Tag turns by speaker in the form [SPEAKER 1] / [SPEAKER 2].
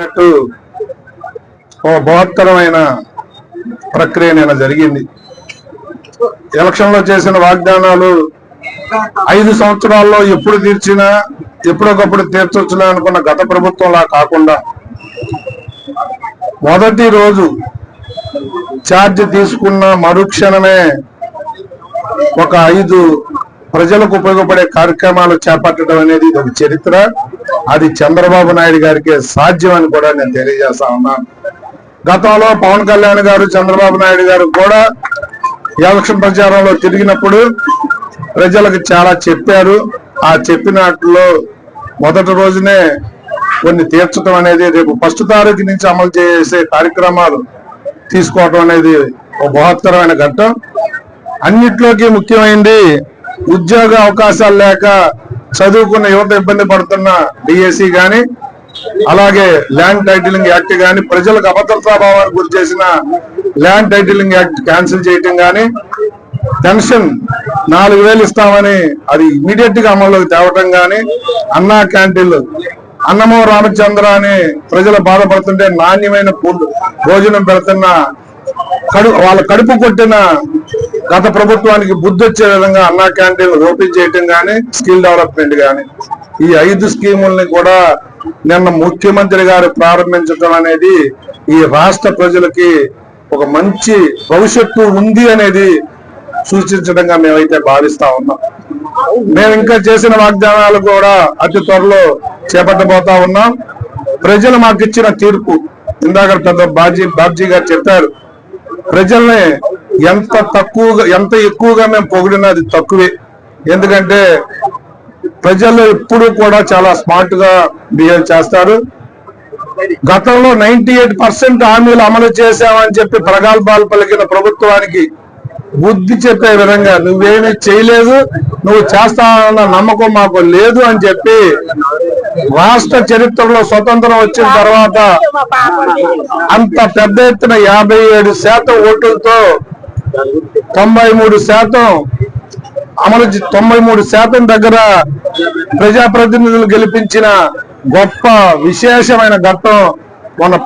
[SPEAKER 1] అన్నట్టు ఓ బృహత్తరమైన ప్రక్రియ నేను జరిగింది. ఎలక్షన్లో చేసిన వాగ్దానాలు ఐదు సంవత్సరాల్లో ఎప్పుడు తీర్చినా ఎప్పుడొకప్పుడు తీర్చొచ్చునా అనుకున్న గత ప్రభుత్వంలా కాకుండా మొదటి రోజు ఛార్జ్ తీసుకున్న మరుక్షణమే ఒక ఐదు ప్రజలకు ఉపయోగపడే కార్యక్రమాలు చేపట్టడం అనేది ఇది ఒక చరిత్ర. అది చంద్రబాబు నాయుడు గారికి సాధ్యం అని కూడా నేను తెలియజేస్తా ఉన్నాను గతంలో పవన్ కళ్యాణ్ గారు చంద్రబాబు నాయుడు గారు కూడా ఎలక్షన్ ప్రచారంలో తిరిగినప్పుడు ప్రజలకు చాలా చెప్పారు. ఆ చెప్పినట్లో మొదటి రోజునే కొన్ని తీర్చడం అనేది రేపు ఫస్ట్ తారీఖు నుంచి అమలు చేసే కార్యక్రమాలు తీసుకోవడం అనేది ఒక బృహత్తరమైన ఘట్టం. అన్నిట్లోకి ముఖ్యమైనది ఉద్యోగ అవకాశాలు లేక చదువుకున్న యువత ఇబ్బంది పడుతున్న డిఎస్సి గాని అలాగే ల్యాండ్ టైటిలింగ్ యాక్ట్ గాని ప్రజలకు అభద్రతాభావానికి గురి చేసిన ల్యాండ్ టైటిలింగ్ యాక్ట్ క్యాన్సిల్ చేయటం గాని పెన్షన్ నాలుగు వేలు ఇస్తామని అది ఇమీడియట్గా అమల్లోకి తేవటం గాని అన్నా క్యాంటీన్లు అన్నమో రామచంద్ర అని ప్రజలు బాధపడుతుంటే నాణ్యమైన ఫుడ్ భోజనం పెడుతున్న కడు వాళ్ళ కడుపు కొట్టిన గత ప్రభుత్వానికి బుద్ధి వచ్చే విధంగా అన్నా క్యాంటీన్ ఓపెన్ చేయటం గాని స్కిల్ డెవలప్మెంట్ గాని ఈ ఐదు స్కీముల్ని కూడా నిన్న ముఖ్యమంత్రి గారు ప్రారంభించడం అనేది ఈ రాష్ట్ర ప్రజలకి ఒక మంచి భవిష్యత్తు ఉంది అనేది సూచించడంగా మేమైతే భావిస్తా ఉన్నాం. మేము ఇంకా చేసిన వాగ్దానాలు కూడా అతి త్వరలో చేపట్టబోతా ఉన్నాం. ప్రజలు మాకు ఇచ్చిన తీర్పు. ఇందాక పెద్ద బాజీ బాబ్జీ గారు చెప్పారు. ప్రజల్ని ఎంత తక్కువగా ఎంత ఎక్కువగా మేము పొగిడినా అది తక్కువే. ఎందుకంటే ప్రజలు ఎప్పుడు కూడా చాలా స్మార్ట్గా బిహేవ్ చేస్తారు. గతంలో నైన్టీ ఎయిట్ పర్సెంట్ హామీలు అమలు చేశామని చెప్పి ప్రగల్భాలు పలికిన ప్రభుత్వానికి బుద్ధి చెప్పే విధంగా నువ్వేమీ చేయలేదు నువ్వు చేస్తావన్న నమ్మకం మాకు లేదు అని చెప్పి రాష్ట్ర చరిత్రలో స్వతంత్రం వచ్చిన తర్వాత అంత పెద్ద ఎత్తున యాభై ఏడు శాతం ఓట్లతో తొంభై మూడు శాతం అమలు తొంభై మూడు శాతం దగ్గర ప్రజాప్రతినిధులు గెలిపించిన గొప్ప విశేషమైన ఘట్టం మన